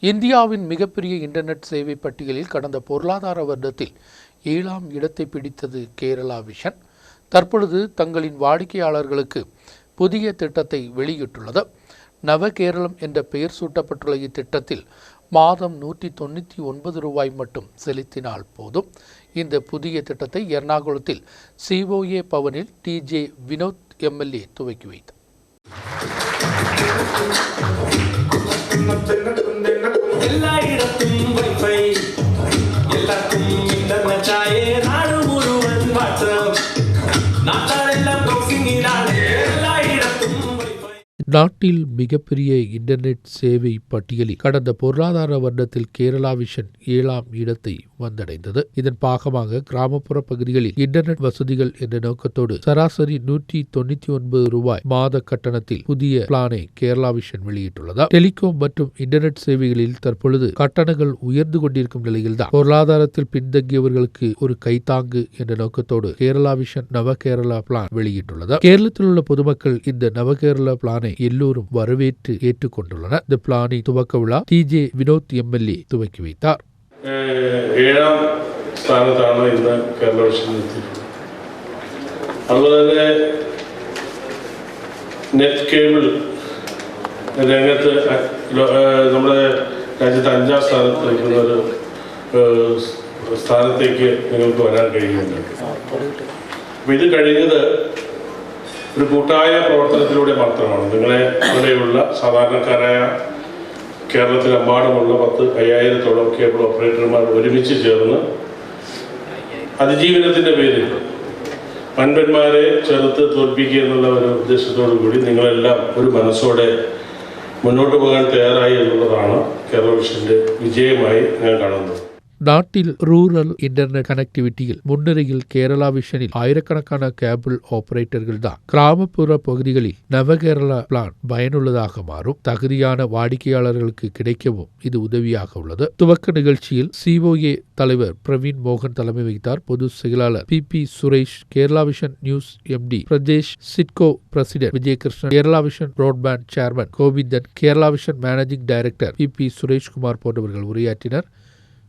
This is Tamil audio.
இந்தியாவின் மிகப்பெரிய இன்டர்நெட் சேவை பட்டியலில் கடந்த பொருளாதார வருடத்தில் ஏழாம் இடத்தை பிடித்தது கேரளா விஷன் தற்பொழுது தங்களின் வாடிக்கையாளர்களுக்கு புதிய திட்டத்தை வெளியிட்டுள்ளது. நவகேரளம் என்ற பெயர் சூட்டப்பட்டுள்ள இத்திட்டத்தில் மாதம் நூற்றி தொண்ணூற்றி ஒன்பது ரூபாய் மட்டும் செலுத்தினால் போதும். இந்த புதிய திட்டத்தை எர்ணாகுளத்தில் சிஓஏ பவனில் டிஜே வினோத் எம்எல்ஏ துவக்கி வைத்தார். எல்லா இடத்தும் வைஃபை நாட்டில் மிகப்பெரிய இன்டர்நெட் சேவை பட்டியலில் கடந்த பொருளாதார வருடத்தில் கேரளா விஷன் ஏழாம் இடத்தை வந்தடைந்தது. இதன் பாகமாக கிராமப்புற பகுதிகளில் இன்டர்நெட் வசதிகள் என்ற நோக்கத்தோடு சராசரி நூற்றி தொண்ணூத்தி ஒன்பது ரூபாய் மாத கட்டணத்தில் புதிய பிளானை கேரளா விஷன் வெளியிட்டுள்ளதா. டெலிகாம் மற்றும் இன்டர்நெட் சேவைகளில் தற்பொழுது கட்டணங்கள் உயர்ந்து கொண்டிருக்கும் நிலையில்தான். பொருளாதாரத்தில் பின்தங்கியவர்களுக்கு ஒரு கைத்தாங்கு என்ற நோக்கத்தோடு கேரளா விஷன் நவ கேரளா பிளான் வெளியிட்டுள்ளது. கேரளத்தில் உள்ள பொதுமக்கள் இந்த நவகேரளா பிளானை எல்லோரும் வரவேற்று ஏற்றுக்கொண்டுள்ளனர் இந்த பிளானை துவக்க விழா டிஜே வினோத் எம்எல்ஏ துவக்கி வைத்தார் ഏഹ് ഏഴാം സ്ഥാനത്താണ് ഇന്ന് കേരള വിഷൻ എത്തിയിട്ടുള്ളത് അതുപോലെ തന്നെ നെറ്റ് കേബിൾ രംഗത്ത് അ- ലോ- ഏഹ് നമ്മുടെ രാജ്യത്ത് അഞ്ചാം സ്ഥാനത്ത് നിൽക്കുന്ന ഒരു ഏഹ് സ്ഥാനത്തേക്ക് നിങ്ങൾക്ക് വരാൻ കഴിയുന്നുണ്ട് അപ്പം ഇത് കഴിഞ്ഞത് ഒരു കൂട്ടായ പ്രവർത്തനത്തിലൂടെ മാത്രമാണ്. നിങ്ങളെ പോലെയുള്ള സാധാരണക്കാരായ കേരളത്തിലെമ്പാടുമുള്ള പത്ത് അയ്യായിരത്തോളം കേബിൾ ഓപ്പറേറ്റർമാർ ഒരുമിച്ച് ചേർന്ന് അതിജീവനത്തിന്റെ പേരിൽ വൻപന്മാരെ ചെറുത്ത് തോൽപ്പിക്കുക എന്നുള്ള ഒരു ഉദ്ദേശത്തോടു കൂടി നിങ്ങളെല്ലാം ഒരു മനസ്സോടെ മുന്നോട്ട് പോകാൻ തയ്യാറായി എന്നുള്ളതാണ് കേരള വിഷന്റെ വിജയമായി ഞാൻ കാണുന്നത്. நாட்டில் ரூரல் இன்டர்நெட் கனெக்டிவிட்டியில் முன்னிலையில் கேரளா விஷனில் ஆயிரக்கணக்கான கேபிள் ஆபரேட்டர்கள் தான். கிராமப்புற பகுதிகளில் நவகேரளா பிளான் பயனுள்ளதாக மாறும். தகுதியான வாடிக்கையாளர்களுக்கு கிடைக்கவும் இது உதவியாக உள்ளது. துவக்க நிகழ்ச்சியில் சிஓஏ தலைவர் பிரவீன் மோகன் தலைமை வகித்தார். பொது செயலாளர் P P Suresh Kerala vision news MD Pradeesh SIDCO president Vijayakrishnan Kerala vision broadband chairman Govindan Kerala vision managing director P P Sureshkumar போன்றவர்கள் உரையாற்றினர்.